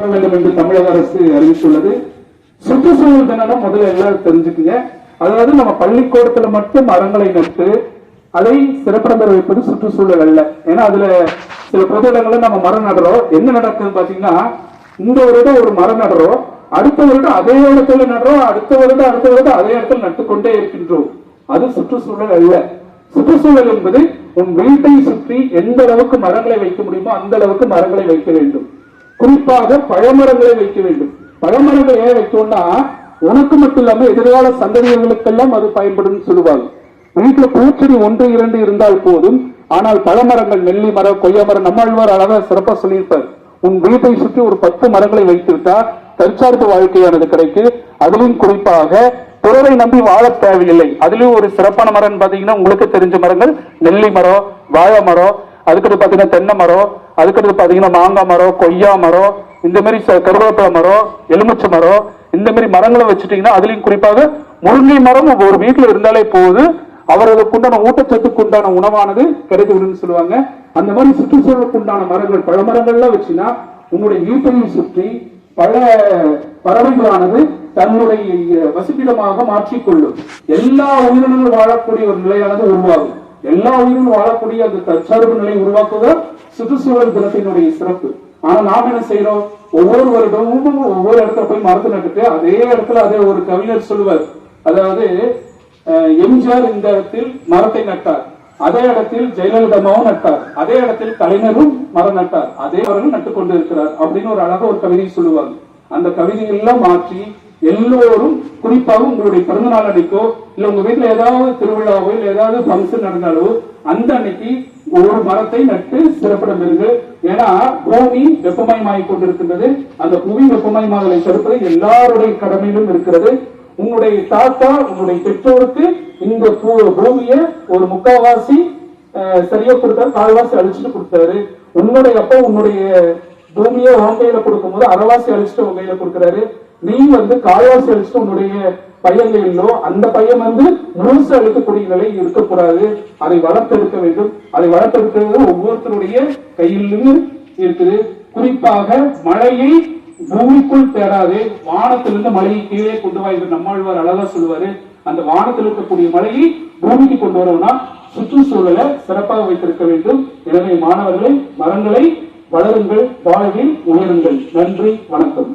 வேண்டும் என்று தமிழக அரசு அறிவித்துள்ளது. சுற்றுச்சூழல் தினம் முதல்ல எல்லாரும் தெரிஞ்சுக்குங்க? அதாவது நம்ம பள்ளிக்கூடத்துல மட்டும் மரங்களை நட்டு அதை சிறப்பிடம் வைப்பது சுற்றுச்சூழல் அல்ல. ஏன்னா அதுல சில பொது இடங்கள்ல நம்ம மரம் நடுறோம். என்ன நடக்குதுன்னு பாத்தீங்கன்னா இந்த வருடம் ஒரு மரம் நடுறோம். அடுத்த வருடம் அதே இடத்துல நடுறோம். அடுத்த வருடம் அடுத்த வருடம் அதே இடத்துல நட்டுக்கொண்டே இருக்கின்றோம். அது சுற்றுச்சூழல் அல்ல. சுற்றுச்சூழல் என்பது உன் வீட்டை சுற்றி எந்த அளவுக்கு மரங்களை வைக்க முடியுமோ அந்த அளவுக்கு மரங்களை வைக்க வேண்டும். குறிப்பாக பழமரங்களை வைக்க வேண்டும். பழமரங்கள் ஏன் வைக்கணும்னா உனக்கு மட்டும் இல்லாம எதிர்கால சந்ததிகளுக்கெல்லாம் அது பயன்படும் சொல்லுவாங்க. வீட்டுல பூச்செடி ஒன்று இரண்டு இருந்தால் போதும். ஆனால் பழமரங்கள் நெல்லி மரம் கொய்யா மரம் நம்மாழ்வார் அழகா சிறப்பா சொல்லியிருப்பார். உன் வீட்டை சுற்றி ஒரு பத்து மரங்களை வைத்துவிட்டா தற்சார்பு வாழ்க்கையானது கிடைக்கு. அதிலும் குறிப்பாக பிறரை நம்பி வாழ தேவையில்லை. அதுலயும் ஒரு சிறப்பான மரம் பாத்தீங்கன்னா உங்களுக்கு தெரிஞ்ச மரங்கள் நெல்லி மரம் வாழை மரம் அதுக்கடுத்து பார்த்தீங்கன்னா தென்னை மரம் அதுக்கடுத்து பார்த்தீங்கன்னா மாங்காய் மரம் கொய்யா மரம் இந்த மாதிரி ச- கருவேப்பிலை மரம் எலுமிச்சை மரம் இந்த மாதிரி மரங்களை வச்சுட்டீங்கன்னா அதுலயும் குறிப்பாக முருங்கை மரம் ஒரு வீட்டில் இருந்தாலே போகுது அவர்களுக்கு உண்டான ஊட்டச்சத்துக்கு உண்டான உணவானது கிடைக்குதுன்னு சொல்லுவாங்க. அந்த மாதிரி சுற்றுச்சூழலுக்கு உண்டான மரங்கள் பழ மரங்கள்லாம் வச்சுன்னா உன்னுடைய வீட்டையும் சுற்றி பல பறவைகளானது தன்னுடைய வசிப்பிடமாக மாற்றிக்கொள்ளும். எல்லா உயிரினங்களும் வாழக்கூடிய ஒரு நிலையானது உருவாகும். எல்லா உயிரும் வாழக்கூடிய அந்த தற்சார்பு நிலை உருவாக்குவதா சுற்றுச்சூழல் தினத்தினுடைய சிறப்பு. ஆனா நாம் என்ன செய்யறோம்? ஒவ்வொரு வருடமும் ஒவ்வொரு இடத்துல போய் மரத்தை நட்டுட்டு அதே இடத்துல அதே ஒரு கவிஞர் சொல்லுவார். அதாவது அஹ், எம்ஜிஆர் இந்த இடத்தில் மரத்தை நட்டார். அதே இடத்தில் ஜெயலலிதாவும் நட்டார். அதே இடத்தில் கலைஞரும் மரம் நட்டார். அதே மரம் நட்டுக் கொண்டு இருக்கிறார் அப்படின்னு ஒரு அழகா ஒரு கவிதை சொல்லுவாங்க. அந்த கவிதையெல்லாம் மாற்றி எல்லோரும் குறிப்பாக உங்களுடைய பிறந்த நாள் அன்னைக்கோ இல்ல உங்க வீட்டுல ஏதாவது திருவிழாவோ இல்ல ஏதாவது ஃபங்க்ஷன் நடந்தாலோ அந்த அன்னைக்கு ஒரு மரத்தை நட்டு சிறப்பிடம் பெறுங்க ஏன்னா பூமி வெப்பமயமாகிக் கொண்டிருக்கின்றது. அந்த புவி வெப்பமயமாதலை தடுப்பது எல்லாருடைய கடமையிலும் இருக்கிறது. உன்னுடைய தாத்தா உன்னுடைய பெற்றோருக்கு இந்த பூ- பூமியை ஒரு முக்காவாசி சரியா கொடுத்தாரு கால்வாசி அழிச்சுட்டு கொடுத்தாரு. உன்னுடைய அப்பா உன்னுடைய பூமியை உன் கையில கொடுக்கும்போது அறவாசி அழிச்சுட்டு உன் கையில கொடுக்குறாரு. நீ வந்து கால்வாசி அழிச்சிட்டு உன்னுடைய பையன் கையிலோ அந்த பையன் வந்து முழுசு அழுக்கக்கூடிய நிலை இருக்கக்கூடாது. அதை வளர்த்தெடுக்க வேண்டும். அதை வளர்த்தெடுக்கிறது ஒவ்வொருத்தருடைய கையிலும் இருக்குது. குறிப்பாக மழையை பூமிக்குள் தேடாதே. வானத்திலிருந்து மழையை கீழே கொண்டு வா என்று நம்மாழ்வார் அழகா சொல்லுவாரு. அந்த வானத்தில் இருக்கக்கூடிய மழையை பூமிக்கு கொண்டு வரணும்னா சுற்றுச்சூழலை சிறப்பாக வைத்திருக்க வேண்டும். எனவே மாணவர்களை மரங்களை வளருங்கள் வாழ்வில் உயருங்கள். நன்றி வணக்கம்.